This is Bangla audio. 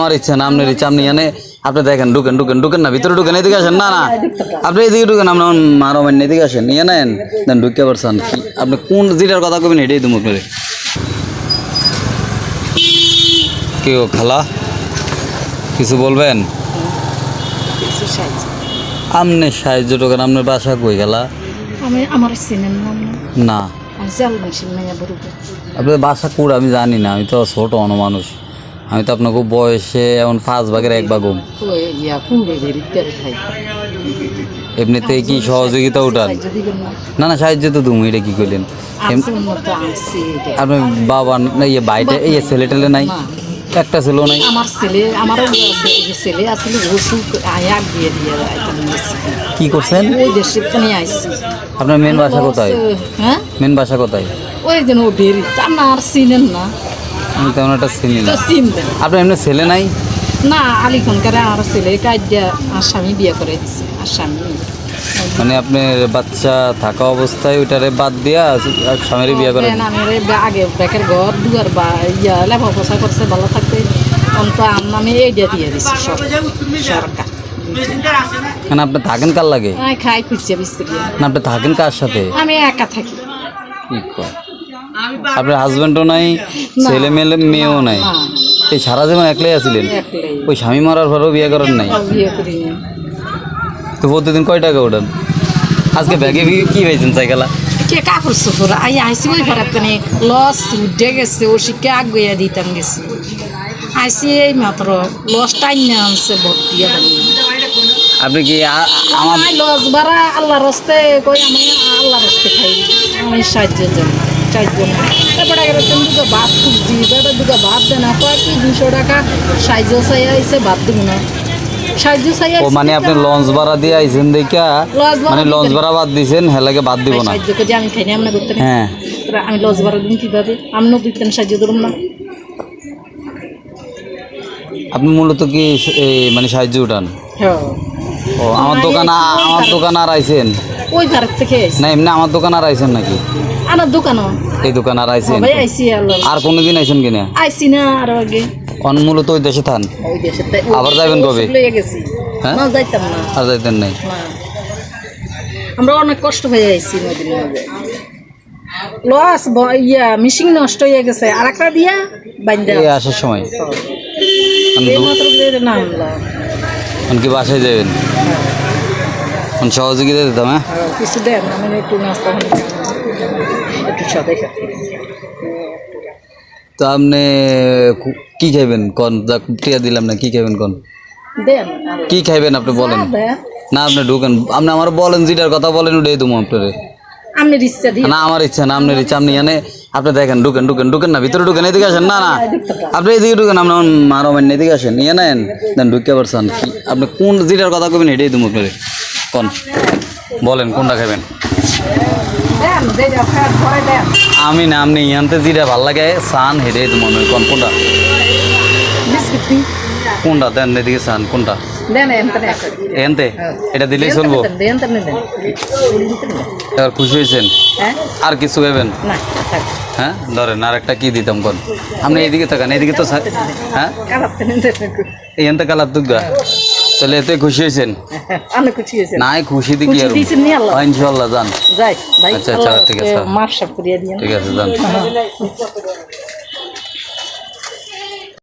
আমার ইচ্ছা না আপনার ইচ্ছা আপনি এনে আপনি দেখেন ঢুকেন ঢুকেন ঢুকেন না ভিতরে ঢুকেন এদিকে আসেন না না। আপনি এদিকে ঢুকেন আপনার মারো মান্য এদিকে আসেন নিয়ে নেন। দেন ঢুকে পারছেন। কি আপনি কোন যেটার কথা কবেন এটাই তুমি আপনার। কি ও খালা? কিছু বলবেন? আপনি সাহায্য টোকেন আপনার বাসা কই গেলা? আমি আমার সিনেমা না। আপনার বাসা কুড় আমি জানি না আমি তো ছোট অন মানুষ। আমি তো আপনাকে বয়সে এমন পাঁচ ভাগের এক ভাগ ইয়া এমনিতে কি সহযোগিতা উঠান? না না সাহায্য তো তুমি এটা কি করলেন আপনার বাবা না ইয়ে বাইরে এই ছেলে টেলে নাই? একটা ছেলেও নাই? আমার ছেলে আমারও ছেলে আসলে ওষুধ আয়াক দিয়ে দিয়ে কি করছেন? ওই দেশে আইসি আপনার মেন বাসা কোথায়? হ্যাঁ? মেন বাসা কোথায়? ওই যেন ও বেরি চিনেন না। আমি তেমন একটা চিনি না। চিনবেন আপনার এমনি ছেলে নাই? না আলিখনকার আমার ছেলে আর স্বামী বিয়ে করে দিছে আর স্বামী মানে আপনার বাচ্চা থাকা অবস্থায় ওইটারে বাদ দিয়া স্বামীর বিয়ে করে আগে বেকের ঘর দুয়ার বা ইয়া লেখা পোষা করছে ভালো থাকতে অন্ত আমি এইটা দিয়ে দিছি সরকার। মানে আপনি থাকেন কার লাগে? খাই খুঁজছে বিস্ত্রি না আপনি থাকেন কার সাথে? আমি একা থাকি। কি কয়? আপনার হাজবেন্ডও নাই ছেলে মেলে মেয়েও নাই। এই সারা জীবন একলাই আছিলেন? ওই স্বামী মারার পরেও বিয়ে করেন নাই। তো প্রতিদিন কয় টাকা ওঠান আজকে ব্যাগে কি পাইছেন সাইকেলা? কে কাপড় সুপুর আই আইসি ওই ঘরে লস উঠে গেছে ও শিখে আগুয়া দিতাম গেছি। আইসি এই মাত্র লস টাইম না আনছে ভর্তি আপনি কি আ- আমার আমার লস বাড়া আল্লাহ রস্তে কই আমি আল্লাহ রস্তে খাই। আমি সাহায্য জন্য। সাহায্য না। তারপরে গেলে তুমি দুটো ভাত খুঁজছি বেটা দুটো ভাত দেয় না কয় কি দুশো টাকা সাহায্য চাই আইসে ভাত দিব না। সাহায্য চাই ও মানে আপনি লঞ্চ ভাড়া দিয়ে আইছেন দেখা লঞ্চ মানে লঞ্চ ভাড়া বাদ হেলাকে বাদ দিব না। সাহায্য করে আমি খাই না আমরা করতে হ্যাঁ। আমি লস বাড়া দিন কীভাবে? আমিও দিতেন সাহায্য ধরুন না। আপনি মূলত কি মানে সাহায্য উঠান? হ্যাঁ। ও আমার দোকান আমার দোকান আর আইছেন? ওই ভারত থেকে না এমনি আমার দোকান আর আইছেন নাকি? আমার দোকানও। এই দোকান আর আইছেন সবাই আইসি আর কোনোদিন আইছেন কিনা আইসি না আরও আগে। অন মূলত ওই দেশে থান? আবার যাবেন কবে? হ্যাঁ? না যাইতাম না। আর যাইতেন নাই? আমরা অনেক কষ্ট হয়ে আইছি নদীর লস ইয়া মিশিং নষ্ট হয়ে গেছে। আর একটা দিয়া বাইন্দা আসার সময়? নামলাম এখন কি বাসায় যাবেন সহযোগিতা দিতাম হ্যাঁ? কিছু দেন আমি একটু নাস্তা। একটু খাতে তো আপনি কি খাইবেন? কন টিয়া দিলাম না কি খাইবেন কন? দেন। কি খাইবেন আপনি বলেন। না আপনি ঢুকেন। আপনি আমার বলেন যেটার কথা বলেন ওটাই তুমি আপনারে। আমি ইচ্ছা দিই না আমার ইচ্ছা না আপনার ইচ্ছা। আপনি এনে আপনি দেখেন ঢুকেন ঢুকেন ঢুকেন না ভিতরে ঢুকেন এদিকে আসেন। না না। আপনি এদিকে ঢুকেন আপনার মারো মান্য এদিকে আসেন। নিয়ে নেন দেন ঢুকে পারছেন কি আপনি কোন যেটার কথা কবেন এটাই তুমি আপনারে। কন? বলেন কোনটা খাবেন দেন আমি না আপনি ইয়ানতে যেটা ভালো লাগে সান হেঁটে তোমার কোন কোনটা? কোনটা? দেন এদিকে সান কোনটা? এনতে এটা দিলেই চলবো। এবার খুশি হয়েছেন? হ্যাঁ? আর কিছু খাবেন? হ্যাঁ? ধরেন আর একটা কি দিতাম কোন? আপনি এইদিকে থাকেন এইদিকে তো হ্যাঁ? এনতে কালার দুগা তাহলে এতে খুশি হয়েছেন? খুশি নাই খুশি দিকে আর যান। যাই ভাই আচ্ছা, আচ্ছা, ঠিক আছে। মাফ করিয়া ঠিক আছে যান।